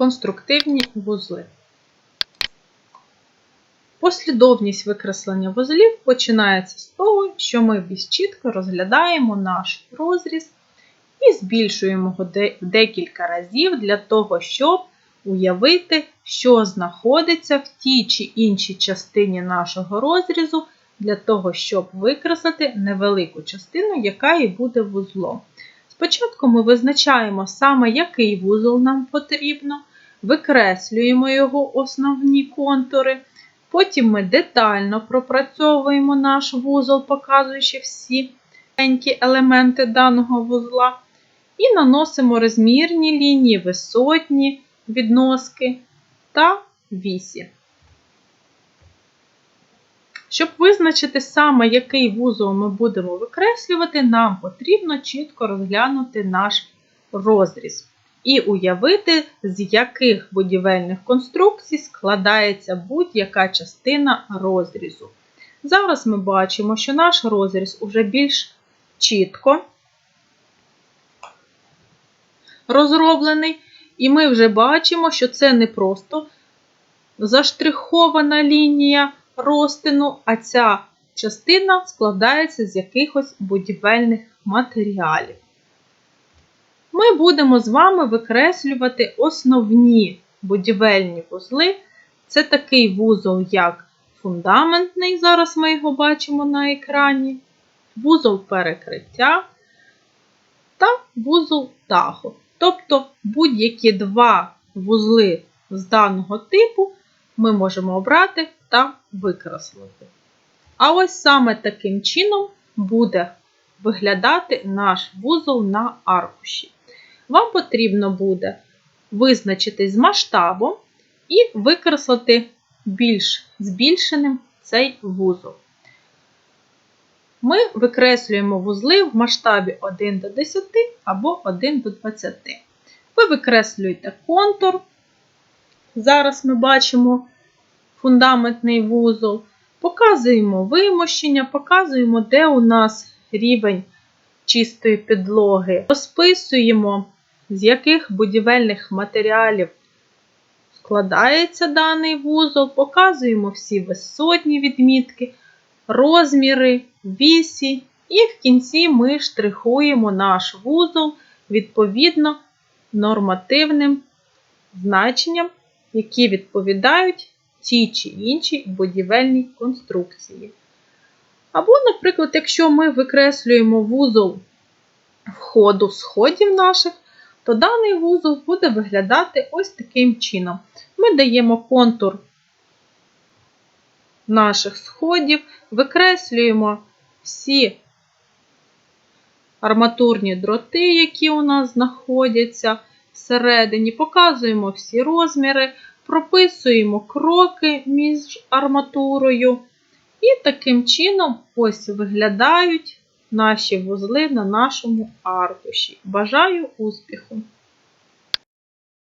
конструктивні вузли. Послідовність викреслення вузлів починається з того, що ми більш чітко розглядаємо наш розріз і збільшуємо його де- декілька разів для того, щоб уявити, що знаходиться в тій чи іншій частині нашого розрізу, для того, щоб викреслити невелику частину, яка і буде вузлом. Спочатку ми визначаємо саме, який вузол нам потрібно, викреслюємо його основні контури. Потім ми детально пропрацьовуємо наш вузол, показуючи всі маленькі елементи даного вузла, і наносимо розмірні лінії, висотні відноски та вісі. Щоб визначити саме, який вузол ми будемо викреслювати, нам потрібно чітко розглянути наш розріз і уявити, з яких будівельних конструкцій складається будь-яка частина розрізу. Зараз ми бачимо, що наш розріз уже більш чітко розроблений, і ми вже бачимо, що це не просто заштрихована лінія розтину, а ця частина складається з якихось будівельних матеріалів. Ми будемо з вами викреслювати основні будівельні вузли. Це такий вузол, як фундаментний, зараз ми його бачимо на екрані, вузол перекриття та вузол даху. Тобто будь-які два вузли з даного типу ми можемо обрати та викреслити. А ось саме таким чином буде виглядати наш вузол на аркуші. Вам потрібно буде визначитись з масштабом і викреслити більш збільшеним цей вузол. Ми викреслюємо вузли в масштабі 1 до 10 або 1 до 20. Ви викреслюєте контур. Зараз ми бачимо фундаментний вузол. Показуємо вимощення, показуємо, де у нас рівень чистої підлоги. Розписуємо, з яких будівельних матеріалів складається даний вузол, показуємо всі висотні відмітки, розміри, вісі, і в кінці ми штрихуємо наш вузол відповідно нормативним значенням, які відповідають тій чи іншій будівельній конструкції. Або, наприклад, якщо ми викреслюємо вузол входу сходів наших, то даний вузол буде виглядати ось таким чином. Ми даємо контур наших сходів, викреслюємо всі арматурні дроти, які у нас знаходяться всередині, показуємо всі розміри, прописуємо кроки між арматурою. І таким чином ось виглядають наші вузли на нашому аркуші. Бажаю успіху!